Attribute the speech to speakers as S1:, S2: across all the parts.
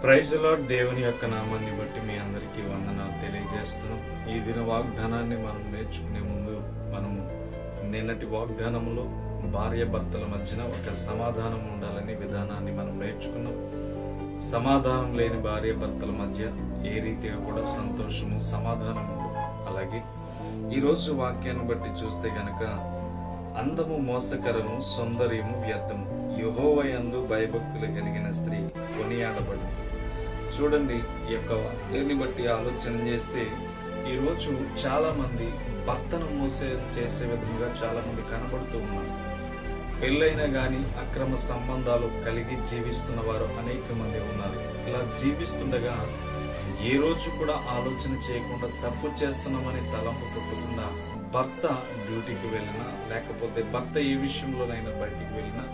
S1: Praise lord దేవుని యొక్క నామాన్ని బట్టి మీ అందరికీ వందనాలు తెలియజేస్తున్నాం. ఈ దిన వాగ్దానాన్ని మనం నేర్చుకునే ముందు మనము నిన్నటి వాగ్దానంలో భార్య భర్తల మధ్యన ఒక సమాధానం ఉండాలని విధానాన్ని మనం నేర్చుకున్నాం. సమాధానం లేని భార్య భర్తల మధ్య ఏ రీతిగా కూడా సంతోషము సమాధానం అలాగే ఈరోజు వాక్యాన్ని బట్టి చూస్తే గనక అందము మోసకరము సౌందర్యము వ్యర్థము. యుహోవయందు భయభక్తులు కలిగిన స్త్రీ కొనియాడబడు చూడండి ఈ యొక్క వాక్యాన్ని బట్టి ఆలోచన చేస్తే ఈరోజు చాలా మంది భర్తను మోసే చేసే విధంగా చాలా మంది కనబడుతూ ఉన్నారు. పెళ్ళైనా కానీ అక్రమ సంబంధాలు కలిగి జీవిస్తున్న వారు అనేక మంది ఉన్నారు. ఇలా జీవిస్తుండగా ఏ రోజు కూడా ఆలోచన చేయకుండా తప్పు చేస్తున్నామని తలంపు పుట్టకుండా భర్త డ్యూటీకి వెళ్ళినా లేకపోతే భర్త ఏ విషయంలోనైనా బయటికి వెళ్ళినా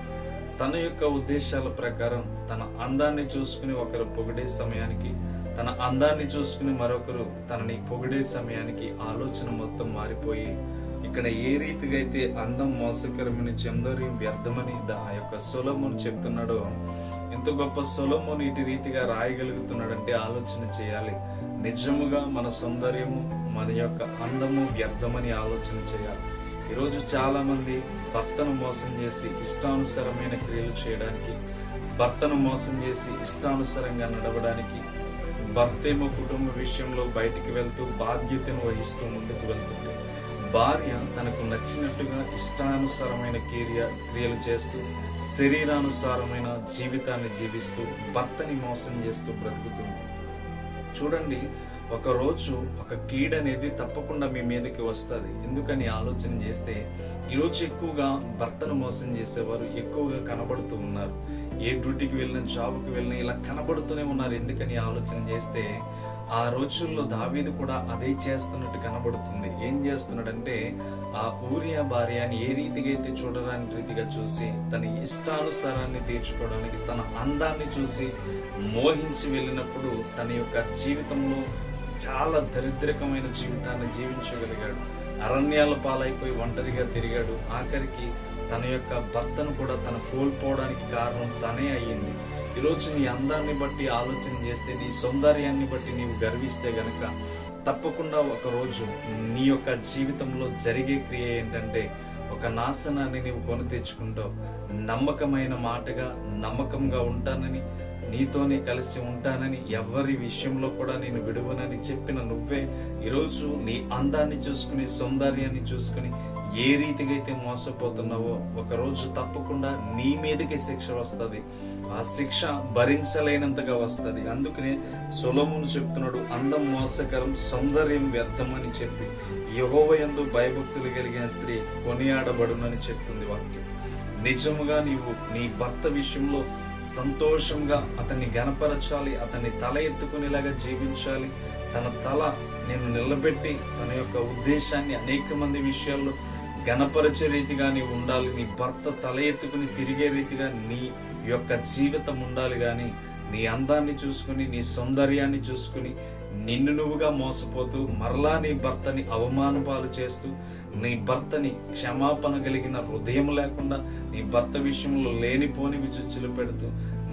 S1: తన యొక్క ఉద్దేశాల ప్రకారం తన అందాన్ని చూసుకుని ఒకరు పొగిడే సమయానికి తన అందాన్ని చూసుకుని మరొకరు తనని పొగిడే సమయానికి ఆలోచన మొత్తం మారిపోయి ఇక్కడ ఏ రీతిగా అయితే అందం మోసకరమని చందర్యం వ్యర్థమని దా ఆ యొక్క సొలమును చెప్తున్నాడో ఎంత గొప్ప సొలమును ఇటు రీతిగా రాయగలుగుతున్నాడంటే ఆలోచన చేయాలి. నిజముగా మన సౌందర్యము మన యొక్క అందము వ్యర్థమని ఆలోచన చేయాలి. ఈరోజు చాలామంది భర్తను మోసం చేసి ఇష్టానుసరమైన క్రియలు చేయడానికి భర్తను మోసం చేసి ఇష్టానుసరంగా నడవడానికి భర్తేమో కుటుంబ విషయంలో బయటికి వెళ్తూ బాధ్యతను వహిస్తూ ముందుకు వెళ్తుంది. భార్య తనకు నచ్చినట్టుగా ఇష్టానుసారమైన క్రియ క్రియలు చేస్తూ శరీరానుసారమైన జీవితాన్ని జీవిస్తూ భర్తని మోసం చేస్తూ బ్రతుకుతుంది. చూడండి ఒకరోజు ఒక కీడ్ అనేది తప్పకుండా మీ మీదకి వస్తుంది. ఎందుకని ఆలోచన చేస్తే ఈరోజు ఎక్కువగా భర్తను మోసం చేసేవారు ఎక్కువగా కనబడుతూ ఉన్నారు. ఏ డ్యూటీకి వెళ్ళిన జాబ్కి వెళ్ళిన ఇలా కనబడుతూనే ఉన్నారు. ఎందుకని ఆలోచన చేస్తే ఆ రోజుల్లో దావీదు కూడా అదే చేస్తున్నట్టు కనబడుతుంది. ఏం చేస్తున్నాడంటే ఆ ఊరియా భార్యని ఏ రీతిగా అయితే చూడరాని రీతిగా చూసి తన ఇష్టానుసారాన్ని తీర్చుకోవడానికి తన అందాన్ని చూసి మోహించి వెళ్ళినప్పుడు తన యొక్క జీవితంలో చాలా దరిద్రకమైన జీవితాన్ని జీవించగలిగాడు. అరణ్యాల పాలైపోయి ఒంటరిగా తిరిగాడు. ఆఖరికి తన యొక్క భర్తను కూడా తను కోల్పోవడానికి కారణం తనే అయ్యింది. ఈరోజు నీ అందాన్ని బట్టి ఆలోచన చేస్తే నీ సౌందర్యాన్ని బట్టి నీవు గర్విస్తే గనక తప్పకుండా ఒకరోజు నీ యొక్క జీవితంలో జరిగే క్రియ ఏంటంటే ఒక నాశనాన్ని నీవు కొని తెచ్చుకుంటావు. నమ్మకమైన మాటగా నమ్మకంగా ఉంటానని నీతోనే కలిసి ఉంటానని ఎవరి విషయంలో కూడా నేను విడువనని చెప్పిన నువ్వే ఈరోజు నీ అందాన్ని చూసుకుని సౌందర్యాన్ని చూసుకుని ఏ రీతిగా అయితే మోసపోతున్నావో ఒకరోజు తప్పకుండా నీ మీదకే శిక్ష వస్తుంది. ఆ శిక్ష భరించలేనంతగా వస్తుంది. అందుకనే సులభం చెప్తున్నాడు అందం మోసకరం సౌందర్యం వ్యర్థం అని చెప్పి యహోవయందు భయభక్తులు కలిగిన స్త్రీ కొనియాడబడునని చెప్తుంది వాక్యం. నిజముగా నీవు నీ భర్త విషయంలో సంతోషంగా అతన్ని గనపరచాలి అతన్ని తల ఎత్తుకునేలాగా జీవించాలి. తన తల నేను నిలబెట్టి తన యొక్క ఉద్దేశాన్ని అనేక మంది విషయాల్లో గణపరచే రీతిగా నీవు ఉండాలి. నీ భర్త తల ఎత్తుకుని తిరిగే రీతిగా నీ యొక్క జీవితం ఉండాలి కానీ నీ అందాన్ని చూసుకుని నీ సౌందర్యాన్ని చూసుకుని నిన్ను నువ్వుగా మోసపోతూ మరలా నీ భర్తని అవమానపాలు చేస్తూ నీ భర్తని క్షమాపణ కలిగిన హృదయం లేకుండా నీ భర్త విషయంలో లేనిపోని విచుచ్చులు పెడుతూ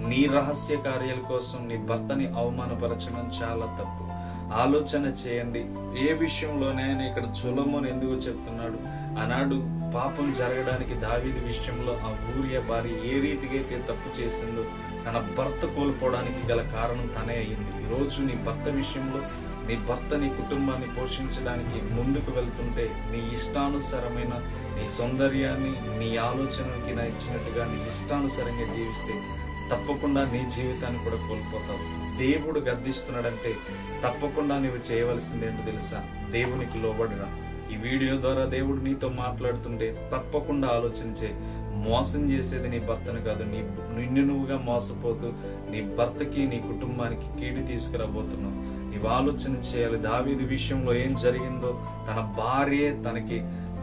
S1: నీ రహస్య కార్యాల కోసం నీ భర్తని అవమానపరచడం చాలా తప్పు. ఆలోచన చేయండి ఏ విషయంలోనైనా ఇక్కడ చులమని ఎందుకు చెప్తున్నాడు? ఆనాడు పాపం జరగడానికి దావీది విషయంలో ఆ ఊరియ భార్య ఏ రీతిగా అయితే తప్పు చేసిందో తన భర్త కోల్పోవడానికి గల కారణం తనే అయింది ఈరోజు నీ భర్త విషయంలో నీ భర్త నీ కుటుంబాన్ని పోషించడానికి ముందుకు వెళ్తుంటే నీ ఇష్టానుసారమైన నీ సౌందర్యాన్ని నీ ఆలోచనకి నా ఇచ్చినట్టుగా నీ ఇష్టానుసారంగా జీవిస్తే తప్పకుండా నీ జీవితాన్ని కూడా కోల్పోతావు. దేవుడు గర్దిస్తున్నాడంటే తప్పకుండా నీవు చేయవలసింది ఏంటో తెలుసా? దేవునికి లోబడిరా. ఈ వీడియో ద్వారా దేవుడు నీతో మాట్లాడుతుంటే తప్పకుండా ఆలోచించే మోసం చేసేది నీ భర్తను కాదు. నీ నిన్ను నువ్వుగా మోసపోతూ నీ భర్తకి నీ కుటుంబానికి కీడు తీసుకురాబోతున్నావు. నీవు ఆలోచన చేయాలి. దావీది విషయంలో ఏం జరిగిందో తన భార్యే తనకి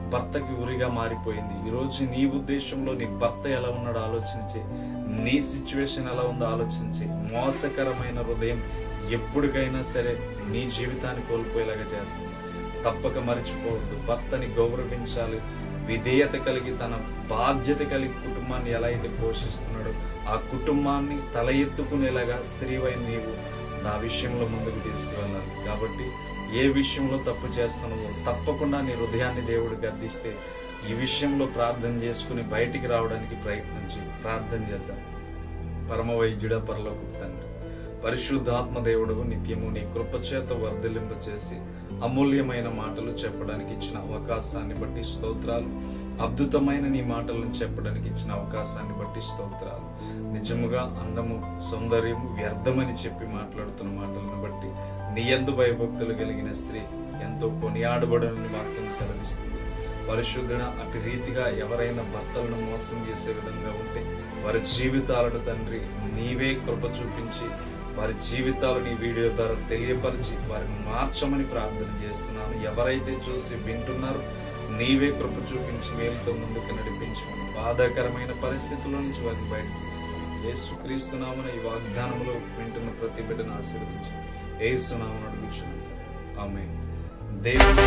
S1: భర్తకి ఉరిగా మారిపోయింది. ఈరోజు నీ ఉద్దేశంలో నీ భర్త ఎలా ఉన్నాడో ఆలోచించి నీ సిచ్యువేషన్ ఎలా ఉందో ఆలోచించి మోసకరమైన హృదయం ఎప్పటికైనా సరే నీ జీవితాన్ని కోల్పోయేలాగా చేస్తుంది. తప్పక మర్చిపోవద్దు. భర్తని గౌరవించాలి. విధేయత కలిగి తన బాధ్యత కలిగి కుటుంబాన్ని ఎలా అయితే పోషిస్తున్నాడో ఆ కుటుంబాన్ని తల ఎత్తుకునేలాగా స్త్రీవై నీవు నా విషయంలో ముందుకు తీసుకువెళ్ళాలి. కాబట్టి ఏ విషయంలో తప్పు చేస్తున్నావో తప్పకుండా నీ హృదయాన్ని దేవుడు గర్దిస్తే ఈ విషయంలో ప్రార్థన చేసుకుని బయటికి రావడానికి ప్రయత్నించి ప్రార్థన చేద్దాం. పరమ వైద్యుడ పరలోకి తండ్రి పరిశుద్ధాత్మ దేవుడు నిత్యము నీ కృపచేత వర్ధలింప చేసి అమూల్యమైన మాటలు చెప్పడానికి ఇచ్చిన అవకాశాన్ని బట్టి స్తోత్రాలు. అద్భుతమైన నీ మాటలను చెప్పడానికి ఇచ్చిన అవకాశాన్ని బట్టి స్తోత్రాలు. నిజముగా అందము సౌందర్యం వ్యర్థమని చెప్పి మాట్లాడుతున్న మాటలను బట్టి నీ ఎందు భయభక్తులు కలిగిన స్త్రీ ఎంతో కొనియాడబడని వాక్యం సెలవిస్తుంది. పరిశుద్ధుడ అటు రీతిగా ఎవరైనా భర్తలను మోసం చేసే విధంగా ఉంటే వారి జీవితాలను తండ్రి నీవే కృప చూపించి వారి జీవితాలు నీ వీడియో ద్వారా తెలియపరిచి వారిని మార్చమని ప్రార్థన చేస్తున్నాను. ఎవరైతే చూసి వింటున్నారో నీవే కృప చూపించి మేలుతో ముందుకు నడిపించమని బాధాకరమైన పరిస్థితుల నుంచి వారిని బయటకు తీసుకుని ఏసుక్రీస్తున్నామని ఈ వాగ్దానంలో వింటున్న ప్రతి బిడ్డను ఆశీర్వదించి ఏసునామని అడుగుచున్నాను. ఆమె దేవుడు